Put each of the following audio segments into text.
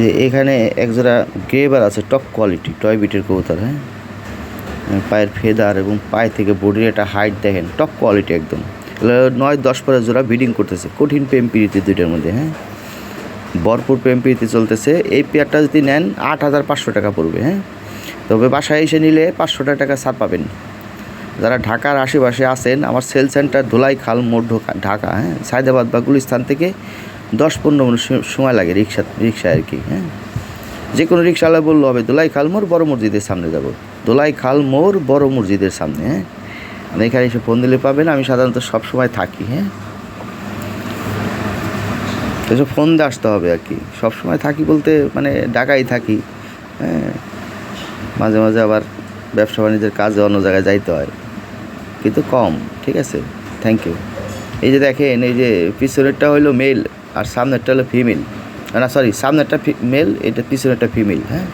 এই যে এখানে একজোড়া গ্রেবার আছে টপ কোয়ালিটি টয় বিটের কবুতর হ্যাঁ? পায়ের ফেদার এবং পায়ে থেকে বডির একটা হাইট দেখেন টপ কোয়ালিটি একদম। নয় দশ পরে জোড়া বিডিং করতেছে, কঠিন প্রেম প্রীতি দুইটার মধ্যে হ্যাঁ? ভরপুর প্রেম প্রীতি চলতেছে, এই পেয়ারটা যদি নেন আট হাজার পাঁচশো টাকা পড়বে হ্যাঁ? তবে বাসায় এসে নিলে পাঁচশো টাকা ছাড় পাবেন। যারা ঢাকার আশেপাশে আছেন, আমার সেল সেন্টার ধুলাই খাল মোড় ঢোকা ঢাকা হ্যাঁ? সায়দাবাদ বা গুলিস্তান থেকে দশ পনেরো মিনিট সময় লাগে রিক্সা রিক্সায় আর কি হ্যাঁ। যে কোনো রিক্সাওয়ালা বলল, হবে দোলাই খাল মোড়, বড় মসজিদের সামনে যাব। দোলাই খাল মোড়, বড় মসজিদের সামনে হ্যাঁ? আর এখানে এসে ফোন দিলে পাবেন, আমি সাধারণত সব সময় থাকি হ্যাঁ? এসব ফোন দিয়ে আসতে হবে আর কি। সব সময় থাকি বলতে মানে ঢাকায় থাকি হ্যাঁ। মাঝে মাঝে আবার ব্যবসা বাণিজ্যের কাজে অন্য জায়গায় যাইতে হয়, কিন্তু কম, ঠিক আছে? থ্যাংক ইউ এই যে দেখেন, এই যে পিছনেরটা হলো মেল আর সামনেরটা হলো ফিমেল না সরি সামনেরটা মেল এটা পিছনেরটা ফিমেল হ্যাঁ?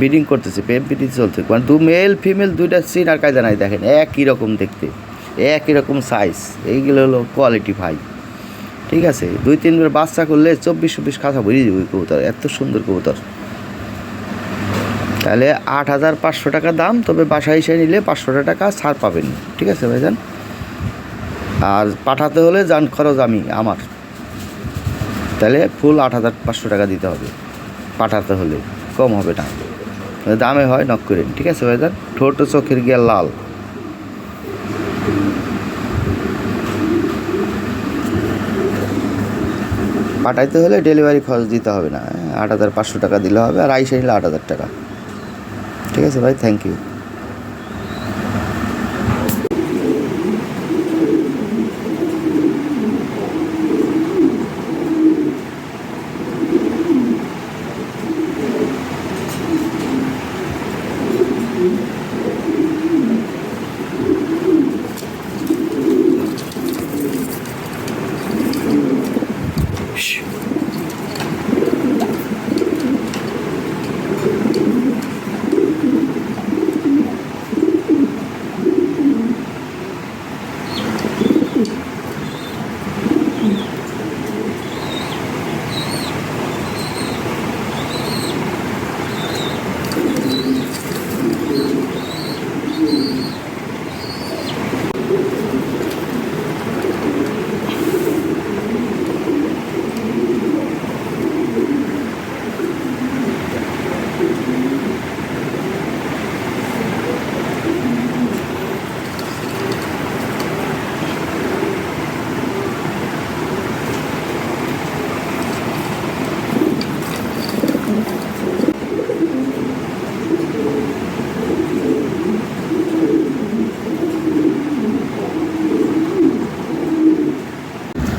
ব্রিডিং করতেছে, প্রেম প্রীতি চলছে মানে দু মেল ফিমেল দুইটা সিন আর কায়দা নাই, দেখেন, একই রকম দেখতে, একই রকম সাইজ এইগুলো হলো কোয়ালিটি ভাই। ঠিক আছে? দুই তিনবার বাচ্চা করলে চব্বিশ চব্বিশ খাঁচা ভরিয়ে দেবে কবুতর, এত সুন্দর কবুতর। তাহলে আট হাজার পাঁচশো টাকা দাম, তবে বাসায় এসে নিলে পাঁচশো টাকা ছাড় পাবেন। ঠিক আছে ভাইজান? আর পাঠাতে হলে যান খরচ আমি, আমার। তাহলে ফুল আট হাজার পাঁচশো টাকা দিতে হবে পাঠাতে হলে। কম হবে না। দামে হয় নক করেন ঠিক আছে ভাইজান? ঠোঁট চোখের গিয়া লাল। পাঠাইতে হলে ডেলিভারি খরচ দিতে হবে না হ্যাঁ, আট হাজার পাঁচশো টাকা দিলে হবে আর আইসে নিলে আট হাজার টাকা। ঠিক আছে ভাই থ্যাংক ইউ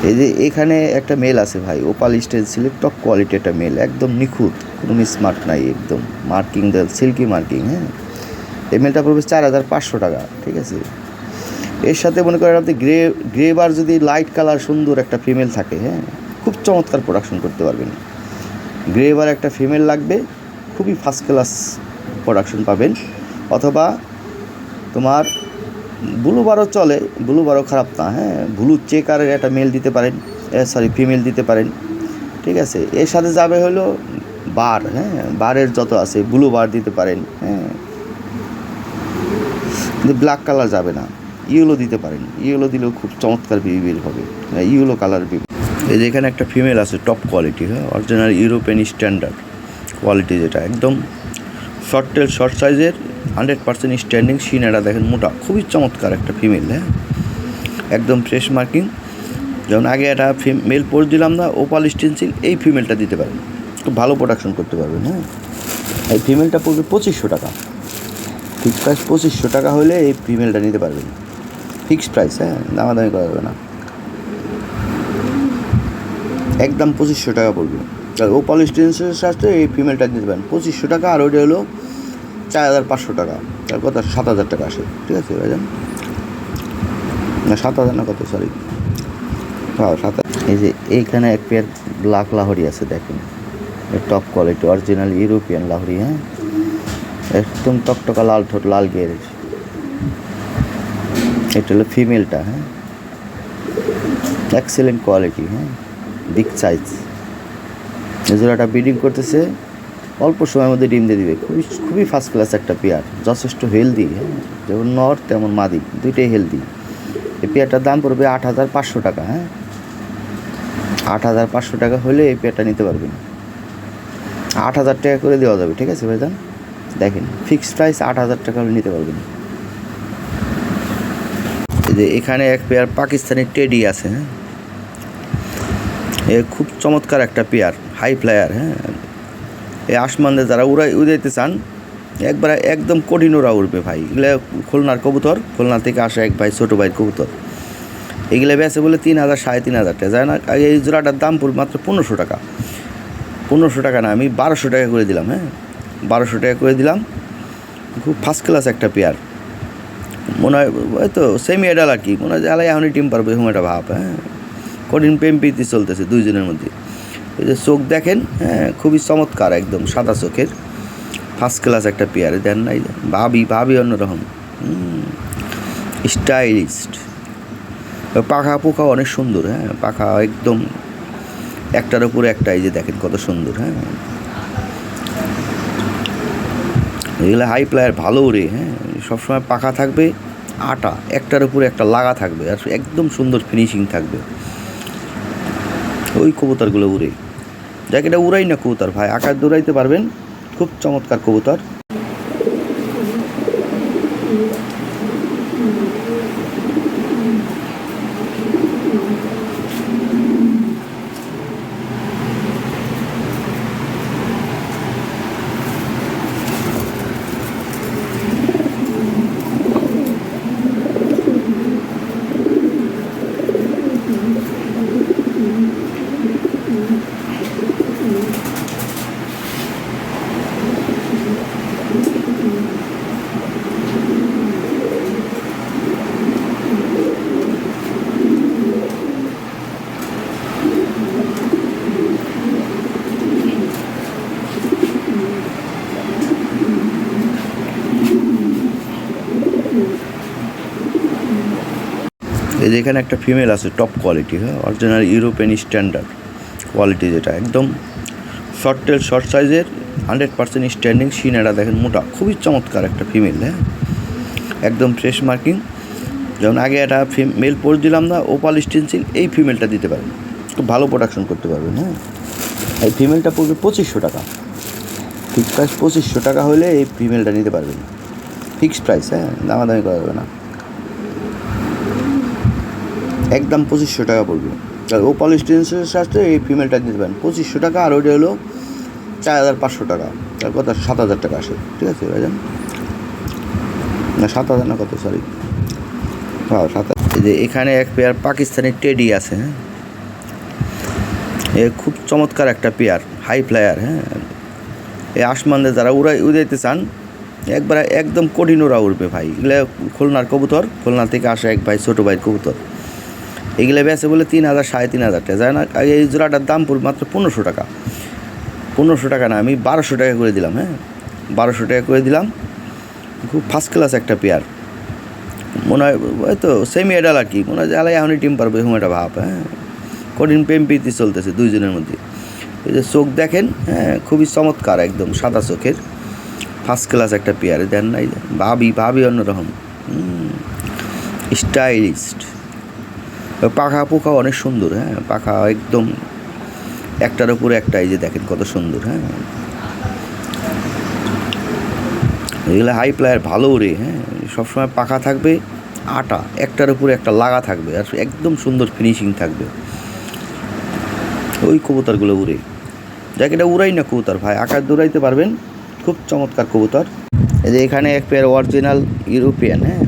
এই যে এখানে একটা মেল আছে ভাই opal stage select top quality একটা মেল একদম নিখুঁত, কোনো স্মার্ট নাই একদম মার্কিং দেয় সিল্কি মার্কিং হ্যাঁ? এই মেলটা পড়বে চার হাজার পাঁচশো টাকা, ঠিক আছে? এর সাথে মনে করেন আপনি গ্রে গ্রে বার যদি লাইট কালার সুন্দর একটা ফিমেল থাকে হ্যাঁ? খুব চমৎকার প্রোডাকশন করতে পারবেন। গ্রে বার একটা ফিমেল লাগবে, খুবই ফার্স্ট ক্লাস প্রোডাকশন পাবেন, অথবা তোমার ব্লু বারও চলে, ব্লু বারও খারাপ না হ্যাঁ ব্লু চেকারের একটা মেল দিতে পারেন সরি ফিমেল দিতে পারেন, ঠিক আছে? এর সাথে যাবে হলো বার হ্যাঁ বারের যত আছে, ব্লু বার দিতে পারেন হ্যাঁ। কিন্তু ব্ল্যাক কালার যাবে না, ইয়েলো দিতে পারেন, ইয়েলো দিলেও খুব চমৎকার বিবি বের হবে ইয়েলো কালার বিবি। এই যে এখানে একটা ফিমেল আছে, টপ কোয়ালিটি হ্যাঁ অরিজিনাল ইউরোপিয়ান স্ট্যান্ডার্ড কোয়ালিটি যেটা, একদম শর্ট টেল, শর্ট সাইজের হান্ড্রেড পার্সেন্ট স্ট্যান্ডিং সিনেরা দেখেন মোটা, খুবই চমৎকার একটা ফিমেল হ্যাঁ? একদম ফ্রেশ মার্কিং। যেমন আগে একটা মেল পোস্ট দিলাম না, ওপাল স্টেন্সিল, এই ফিমেলটা দিতে পারেন। খুব ভালো প্রোডাকশন করতে পারবেন হ্যাঁ? এই ফিমেলটা পড়বে পঁচিশশো টাকা। ফিক্সড প্রাইস পঁচিশশো টাকা হলে এই ফিমেলটা নিতে পারবেন। ফিক্সড প্রাইস হ্যাঁ? দামাদামি করা যাবে না। একদম পঁচিশশো টাকা পড়বে। আর ওপাল স্টেন্সের সাথে এই ফিমেলটা দিতে পারেন। পঁচিশশো টাকা, আর ওইটা হলো চার হাজার পাঁচশো টাকা। তার কথা সাত হাজার টাকা আসে, ঠিক আছে ভাইজান? না, সাত হাজার না কত সরি হ্যাঁ সাত এই যে এইখানে এক পেয়ার ব্ল্যাক লাহরি আছে, দেখেন। টপ কোয়ালিটি অরিজিনাল ইউরোপিয়ান লাহরি হ্যাঁ? একদম টকটকা লাল ঠোঁট, লাল গিয়ার এটা হলো ফিমেলটা হ্যাঁ? এক্সেলেন্ট কোয়ালিটি হ্যাঁ? বিগ সাইজ জোড়াটা ব্রিডিং করতেছে অল্প সময়ের মধ্যে ডিম দিয়ে দিবে। খুবই খুবই ফার্স্ট ক্লাস একটা পেয়ার, যথেষ্ট হেলদি হ্যাঁ? যেমন নর তেমন মাদি, দুইটাই হেলদি এই পেয়ারটার দাম পড়বে আট হাজার পাঁচশো টাকা হ্যাঁ? আট হাজার পাঁচশো টাকা হলে এই পেয়ারটা নিতে পারবেন আট হাজার টাকা করে দেওয়া যাবে, ঠিক আছে ভাইজান? দেখেন ফিক্সড প্রাইস আট হাজার টাকা হলে নিতে পারবেন। যে এখানে এক পেয়ার পাকিস্তানি টেডি আছে হ্যাঁ? এ খুব চমৎকার একটা পেয়ার হাই ফ্লায়ার হ্যাঁ? এই আসমানদের যারা উড়াই উড়াইতে চান, একবার একদম কঠিন ওরা উড়বে ভাই। এগুলো খুলনার কবুতর, খুলনা থেকে আসা এক ভাই, ছোটো ভাইয়ের কবুতর। এগুলো বেছে বলে তিন হাজার, সাড়ে তিন হাজার টাকা। যায় না এই জোড়াটার দাম মাত্র পনেরোশো টাকা। পনেরোশো টাকা না, আমি বারোশো টাকা করে দিলাম হ্যাঁ? বারোশো টাকা করে দিলাম। খুব ফার্স্ট ক্লাস একটা পেয়ার মনে হয়, ওই তো সেমি এডাল আর কি। মনে হয় যে আলাই এখনই টিম পারবে এরকম একটা ভাব হ্যাঁ? কঠিন প্রেম প্রীতি চলতেছে দুইজনের মধ্যে। এই যে চোখ দেখেন হ্যাঁ খুবই চমৎকার একদম, সাদা চোখের। ফার্স্ট ক্লাস একটা পেয়ারে, দেন নাই ভাবি ভাবি অন্যরকম। স্টাইলিস্ট পাখা পোখা অনেক সুন্দর হ্যাঁ পাখা একদম একটার উপরে একটা, এই যে দেখেন কত সুন্দর হ্যাঁ। এগুলো হাই প্লায়ার ভালো উড়ে হ্যাঁ সবসময় পাখা থাকবে আটা, একটার উপরে একটা লাগা থাকবে, আর একদম সুন্দর ফিনিশিং থাকবে। ওই কবুতরগুলো উড়ে যাকে এটা উড়াই না কবুতর ভাই। আকাশ দৌড়াইতে পারবেন। খুব চমৎকার কবুতর। এই যে এখানে একটা ফিমেল আছে টপ কোয়ালিটি হ্যাঁ? অরিজিনাল ইউরোপিয়ান স্ট্যান্ডার্ড কোয়ালিটি যেটা, একদম শর্ট টেল শর্ট সাইজের হান্ড্রেড পার্সেন্ট স্ট্যান্ডিং সিনেরা দেখেন মোটা, খুবই চমৎকার একটা ফিমেল হ্যাঁ? একদম ফ্রেশ মার্কিং যেমন আগে একটা মেল পোস্ট দিলাম না ওপাল স্টেন্সিল এই ফিমেলটা দিতে পারেন। খুব ভালো প্রোডাকশন করতে পারবেন হ্যাঁ? এই ফিমেলটা পড়বে পঁচিশশো টাকা। ফিক্সড প্রাইস পঁচিশশো টাকা হলে এই ফিমেলটা নিতে পারবেন। ফিক্সড প্রাইস হ্যাঁ? দামাদামি করা যাবে না। একদম পঁচিশশো টাকা পড়বে। আর ওপাল স্টেন্সের সাথে এই ফিমেলটা দিতে পারেন পঁচিশশো টাকা আর ওইটা হলো চার হাজার পাঁচশো টাকা। তার কথা সাত হাজার টাকা আসে। ঠিক আছে ভাইজান? না, সাত হাজার না কত? সরি হ্যাঁ সাত যে এখানে এক পেয়ার পাকিস্তানি টেডি আছে হ্যাঁ? এ খুব চমৎকার একটা পেয়ার হাই ফ্লায়ার হ্যাঁ? এই আসমানদের যারা উড়াই, উড়াইতে চান, একবার একদম কঠিন ওরা উড়বে ভাই। এগুলো খুলনার কবুতর, খুলনা থেকে আসা এক ভাই, ছোটো ভাইয়ের কবুতর। এগুলো বেছে বলে তিন হাজার, সাড়ে তিন হাজার টাকা। যায় না এই জোড়াটার দাম পড়বে মাত্র পনেরোশো টাকা। পনেরোশো টাকা না, আমি বারোশো টাকা করে দিলাম হ্যাঁ? বারোশো টাকা করে দিলাম। খুব ফার্স্ট ক্লাস একটা পেয়ার মনে হয়, ওই তো সেমি এডাল আর কি। মনে হয় আলাই এখনই টিম পারবে, এরকম একটা ভাব হ্যাঁ? কঠিন প্রেম প্রীতি চলতেছে দুইজনের মধ্যে। এই যে চোখ দেখেন হ্যাঁ খুবই চমৎকার একদম, সাদা চোখের। ফার্স্ট ক্লাস একটা পেয়ারে দেন নাই ভাবি ভাবি অন্যরকম। স্টাইলিস্ট পাখা পোখা অনেক সুন্দর হ্যাঁ? পাখা একদম একটার উপরে একটা, এই যে দেখেন কত সুন্দর হ্যাঁ? এগুলো হাই প্লায়ার ভালো উড়ে হ্যাঁ? সবসময় পাখা থাকবে আটা, একটার উপরে একটা লাগা থাকবে, আর একদম সুন্দর ফিনিশিং থাকবে। ওই কবুতরগুলো উড়ে। দেখ এটা উড়াই না কবুতর ভাই, আকার দৌড়াইতে পারবেন, খুব চমৎকার কবুতর। এই যে এখানে এক পেয়ার অরিজিনাল ইউরোপিয়ান হ্যাঁ?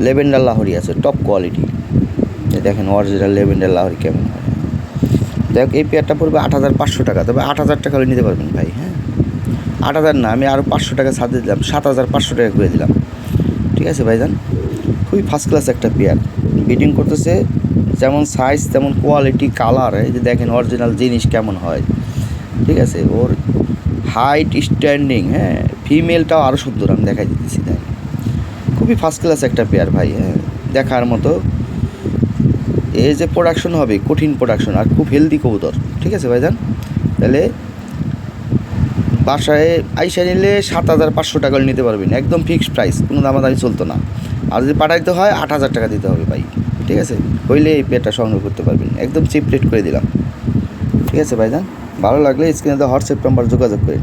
লেভেন্ডার লাহরি আছে টপ কোয়ালিটি দেখেন অরিজিনাল লেভেন্ডার লাহরি কেমন হয়। দেখ, এই পেয়ারটা পড়বে আট হাজার পাঁচশো টাকা, তবে আট হাজার টাকা হলে নিতে পারবেন ভাই হ্যাঁ? আট হাজার না, আমি আরও পাঁচশো টাকা ছাড় দিলাম, সাত হাজার পাঁচশো টাকা করে দিলাম। ঠিক আছে ভাইজান? খুবই ফার্স্ট ক্লাস একটা পেয়ার। বিডিং করতেছে, যেমন সাইজ তেমন কোয়ালিটি কালার এই যে দেখেন অরিজিনাল জিনিস কেমন হয়। ঠিক আছে, ওর হাইট স্ট্যান্ডিং হ্যাঁ? ফিমেলটাও আরও সুন্দর, আমি দেখাই দিতেছি তাই খুবই ফার্স্ট ক্লাস একটা পেয়ার ভাই হ্যাঁ? দেখার মতো এই যে প্রোডাকশন হবে, কঠিন প্রোডাকশন আর খুব হেলদি কবুতর, ঠিক আছে ভাইজান? তাহলে বাসায় আইসা নিলে সাত হাজার পাঁচশো টাকা নিতে পারবেন, একদম ফিক্সড প্রাইস কোনো দামাদামি চলতো না। আর যদি পাঠাইতে হয়, আট হাজার টাকা দিতে হবে ভাই, ঠিক আছে? হইলে এই পেটটা সংগ্রহ করতে পারবেন, একদম চিপ রেট করে দিলাম। ঠিক আছে ভাইজান? ভালো লাগলে স্ক্রিনে তো হোয়াটসঅ্যাপ নাম্বার যোগাযোগ করেন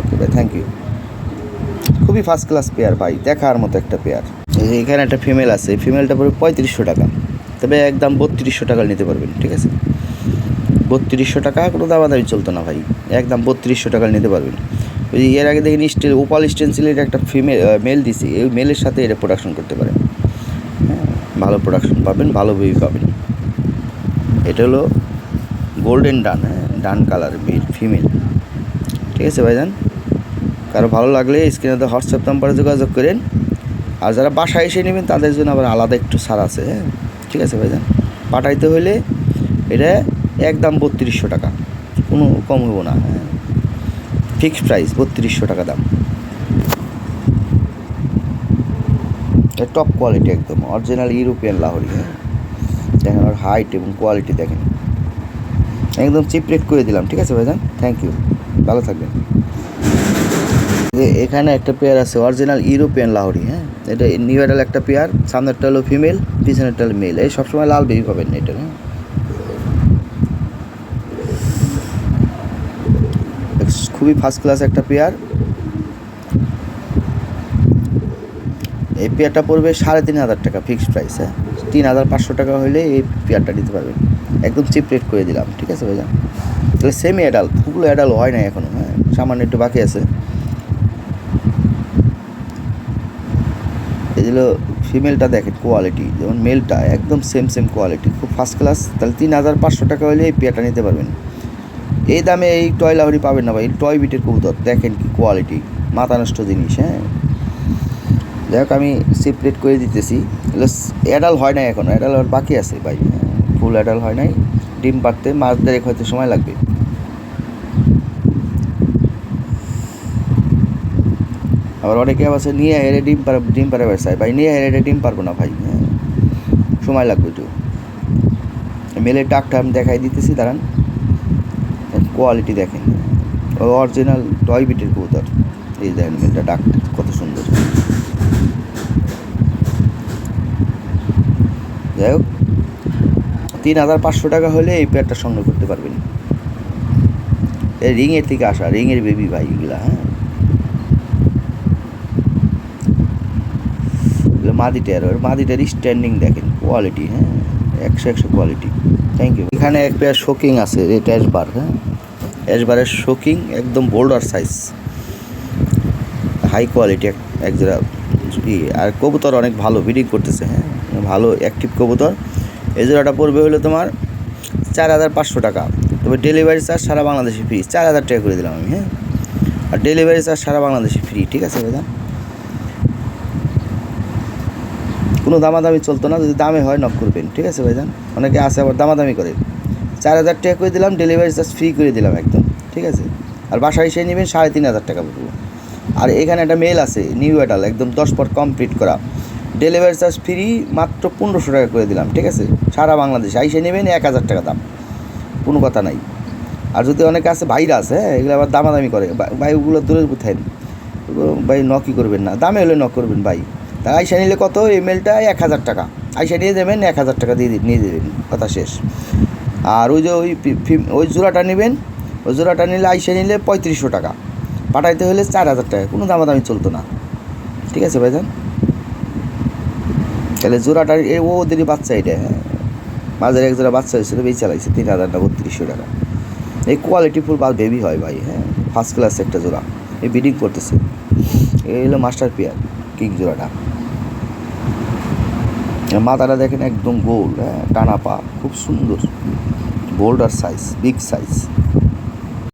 ওকে ভাই থ্যাংক ইউ খুবই ফার্স্ট ক্লাস পেয়ার ভাই, দেখার মতো একটা পেয়ার এখানে একটা ফিমেল আছে ফিমেলটা পড়বে পঁয়ত্রিশশো টাকা। তবে একদম বত্রিশশো টাকা নিতে পারবেন, ঠিক আছে? বত্রিশশো টাকা, কোনো দামাদামি চলতো না ভাই। একদম বত্রিশশো টাকা নিতে পারবেন। ওই এর আগে দেখেন স্টিল, ওপাল স্টেন্সিলের একটা ফিমেল মেল দিছি, এই মেলের সাথে এটা প্রোডাকশন করতে পারেন হ্যাঁ ভালো প্রোডাকশন পাবেন, ভালো বেবি পাবেন। এটা হলো গোল্ডেন ডান হ্যাঁ ডান কালার মেল ফিমেল ঠিক আছে ভাইজান? কারও ভালো লাগলে স্ক্রিনে তো হোয়াটসঅ্যাপ নাম্বারে যোগাযোগ করেন। আর যারা বাসায় এসে নেবেন, তাদের জন্য আবার আলাদা একটু ছাড় আছে হ্যাঁ? ঠিক আছে ভাইজান? পাঠাইতে হলে এটা একদম বত্রিশশো টাকা। কোনো কম হব না হ্যাঁ? ফিক্সড প্রাইস, বত্রিশশো টাকা দাম। টপ কোয়ালিটি একদম অরিজিনাল ইউরোপিয়ান লাহরি হ্যাঁ? দেখেন ওর হাইট এবং কোয়ালিটি দেখেন। একদম চিপ রেট করে দিলাম, ঠিক আছে ভাইজান? থ্যাংক ইউ ভালো থাকবেন। এখানে একটা পেয়ার আছে অরিজিনাল ইউরোপিয়ান লাহরি হ্যাঁ? এটা নিউ এডাল একটা পেয়ার সামনেরটা হলো ফিমেল পিছনেরটা হলো মেল এই সবসময় লাল বেবি পাবেন না এটা হ্যাঁ? খুবই ফার্স্ট ক্লাস একটা পেয়ার এই পেয়ারটা পড়বে সাড়ে তিন হাজার টাকা ফিক্সড প্রাইস হ্যাঁ? তিন হাজার পাঁচশো টাকা হলে এই পেয়ারটা নিতে পারবেন। একদম চিপ রেট করে দিলাম, ঠিক আছে ভাইজান? তাহলে সেমি অ্যাডাল পুরো অ্যাডাল হয় না এখনও হ্যাঁ? সামান্য একটু বাকি আছে। এগুলো ফিমেলটা দেখেন কোয়ালিটি যেমন মেলটা একদম সেম সেম কোয়ালিটি খুব ফার্স্ট ক্লাস তাহলে তিন হাজার পাঁচশো টাকা হলে এই পেয়ারটা নিতে পারবেন। এই দামে এই টয় লাহরি পাবেন না ভাই টয় বিটের কবুতর। দেখেন কি কোয়ালিটি মাথা নষ্ট জিনিস হ্যাঁ? যাই হোক, আমি সেপারেট করে দিতেছি। অ্যাডাল হয় নাই এখন অ্যাডাল বাকি আছে ভাই। ফুল অ্যাডাল হয় নাই। ডিম পাড়তে মাছ দেড়েক হয়তো সময় লাগবে। আবার অনেকে আছে, নিয়ে হেরে ডিম পারে ডিম পারে ব্যবসায়। ভাই, নিয়ে হেরে ডিম পারব না ভাই। হ্যাঁ। সময় লাগবে একটু। মেলের ডাকটা আমি দেখাই দিতেছি, দাঁড়ান। কোয়ালিটি দেখেন। অরিজিনাল টয় বিটের কবুতর। এই দেখেন মেলটা ডাকটা কত সুন্দর। যাই হোক, তিন হাজার পাঁচশো টাকা হলে এই পেয়ারটা সংগ্রহ করতে পারবেন। এই রিংয়ের থেকে আসা, রিংয়ের বেবি ভাই এগুলা হ্যাঁ। মাদিটার ওর মাদিটার স্ট্যান্ডিং দেখেন কোয়ালিটি হ্যাঁ একশো একশো কোয়ালিটি থ্যাংক ইউ এখানে এক পেয়ার শোকিং আছে এটা অ্যাশবার হ্যাঁ। অ্যাশবারের শোকিং একদম বোল্ডার সাইজ হাই কোয়ালিটি এক জোড়া ই, আর কবুতর অনেক ভালো ব্রিডিং করতেছে হ্যাঁ। ভালো অ্যাক্টিভ কবুতর। এই জোড়াটা পড়বে হলো তোমার চার হাজার পাঁচশো টাকা। তবে ডেলিভারি চার্জ সারা বাংলাদেশে ফ্রি চার হাজার টাকা করে দিলাম আমি হ্যাঁ। আর ডেলিভারি চার্জ সারা বাংলাদেশে ফ্রি ঠিক আছে ভাইদা কোনো দামাদামি চলতো না, যদি দামে হয় নক করবেন, ঠিক আছে ভাইজান? অনেকে আসে আবার দামাদামি করে। চার হাজার টাকা করে দিলাম ডেলিভারি চার্জ ফ্রি করে দিলাম একদম, ঠিক আছে? আর বাসায় এসে নেবেন সাড়ে তিন হাজার টাকা পড়ব। আর এখানে একটা মেল আছে নিউ এডাল একদম দশ পর কমপ্লিট করা। ডেলিভারি চার্জ ফ্রি মাত্র পনেরোশো টাকা করে দিলাম, ঠিক আছে? সারা বাংলাদেশে, আইসে নেবেন এক হাজার টাকা দাম, কোনো কথা নাই। আর যদি অনেকে আছে, ভাইরা আছে হ্যাঁ এগুলো আবার দামাদামি করে। ভাই- দূরের কোথায় ভাই নকই করবেন না। দামে হলে নক করবেন, ভাই। তা আইসা নিলে কত? এমএলটা এক হাজার টাকা। আইসা নিয়ে দেবেন এক হাজার টাকা দিয়ে নিয়ে দেবেন কথা শেষ। আর ওই যে ওই ওই জোড়াটা নেবেন, ওই জোড়াটা নিলে আইসা নিলে পঁয়ত্রিশশো টাকা। পাঠাইতে হলে চার হাজার টাকা। কোনো দামাদামি চলতো না। ঠিক আছে ভাইজান? তাহলে জোড়াটা এ ওদেরই বাচ্চা এটা। হ্যাঁ বাজারে এক জোড়া বাচ্চা হয়েছিল বেশ চালাইছে। তিন হাজার না বত্রিশশো টাকা। এই কোয়ালিটি ফুল বা বেবি হয় ভাই হ্যাঁ? ফার্স্ট ক্লাস একটা জোড়া। এই বিডিং করতেছে। এই হলো মাস্টার পিয়ার কিক জোড়াটা। মাথাটা দেখেন একদম গোল হ্যাঁ টানা পা খুব সুন্দর। Boulder size big size